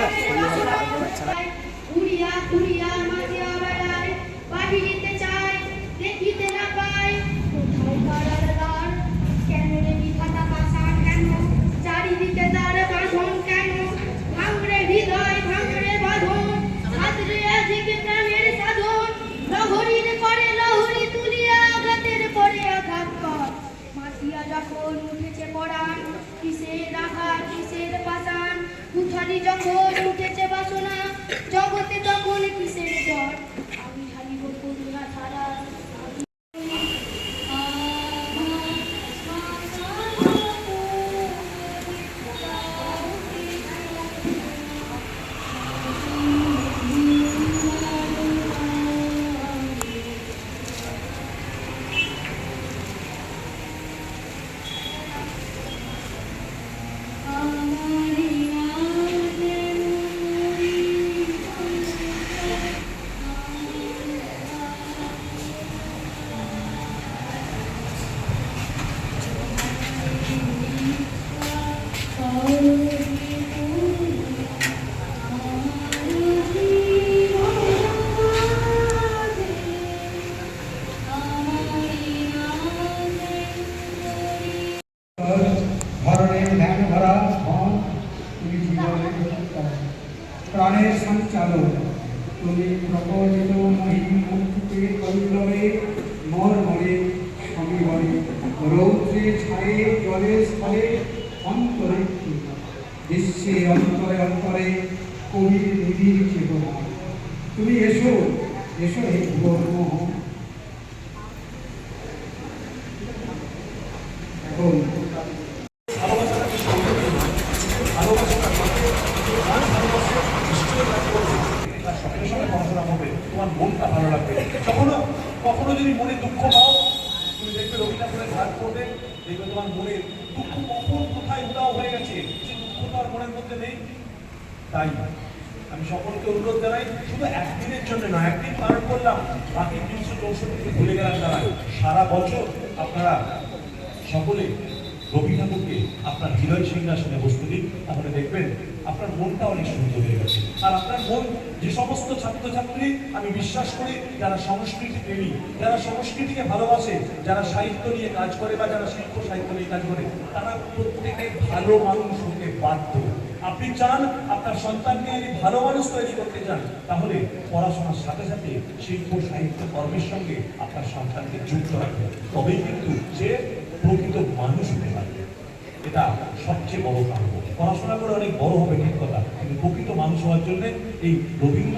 পাচ্ছে না শরীর ভালো থাকতে পারছে না উড়িয়া উড়িয়া মাঝিয়া বেড়ায় বাহিরিতে চায়, দেখিতে না পায়। কোথায় পাড়ার দ্বার? কেন রে বিধাতা পাষাণ কেন? চারিদিকে দ্বার বাঁধন কেন? ভাঙরে হৃদয় ভাঙরে বাঁধন সাদরে আজিক প্রাণের সাধন। লহরীর পরে লহরী তুলিয়া, আঘাতের পরে আঘাত কর। মাতিয়া যখন উঠেছে পড়ান কিসের আঘাত, কিসের পাষাণ কুঠারি যখন প্রাণের সঞ্চালন তুমি প্রকটিত মহিমূর্তিতে কল্লবে মর মরে সমীবরে রৌদ্রে ছায়ে জলে স্থলে অন্তরে বিশ্বে অন্তরে অন্তরে কবির নিবিড় চেতনা তুমি এসো এসো হে ভুবন। এখন তোমার ভালো লাগবে কখনো যদি মনে দুঃখ পাও, তুমি দেখবে রবি ঠাকুরের ধার করবে, দেখবে তোমার মনে দুঃখ কখন কোথায় উদাও হয়ে আর মনের মধ্যে নেই। তাই আমি সকলকে অনুরোধ জানাই, শুধু একদিনের জন্য না একদিন পালন করলাম, বাকি তিনশো চৌষট্টি ভুলে গেলাম তারা সারা বছর আপনারা সকলে রবি ঠাকুরকে আপনার হৃদয় সিংহাসনে বসতে দিন। তাহলে দেখবেন আপনার মনটা অনেক সুন্দর হয়ে আর আপনার মন, যে সমস্ত ছাত্রছাত্রী, আমি বিশ্বাস করি যারা সংস্কৃতি প্রেমী, যারা সংস্কৃতিকে ভালোবাসে, যারা সাহিত্য নিয়ে কাজ করে বা যারা শিল্প সাহিত্য নিয়ে কাজ করে, তারা প্রত্যেকে ভালো মানুষ হতে বাধ্য। আপনি চান আপনার সন্তানকে যদি ভালো মানুষ তৈরি করতে চান, তাহলে পড়াশোনার সাথে সাথে শিল্প সাহিত্য কর্মের সঙ্গে আপনার সন্তানকে যুক্ত রাখবেন। তবেই কিন্তু সে প্রকৃত মানুষ হতে পারবে। এটা সবচেয়ে বড় কারণ পড়াশোনা করে অনেক বড় হবে, ঠিক কথা। কিন্তু প্রকৃত মানুষ হওয়ার জন্য এই রবীন্দ্র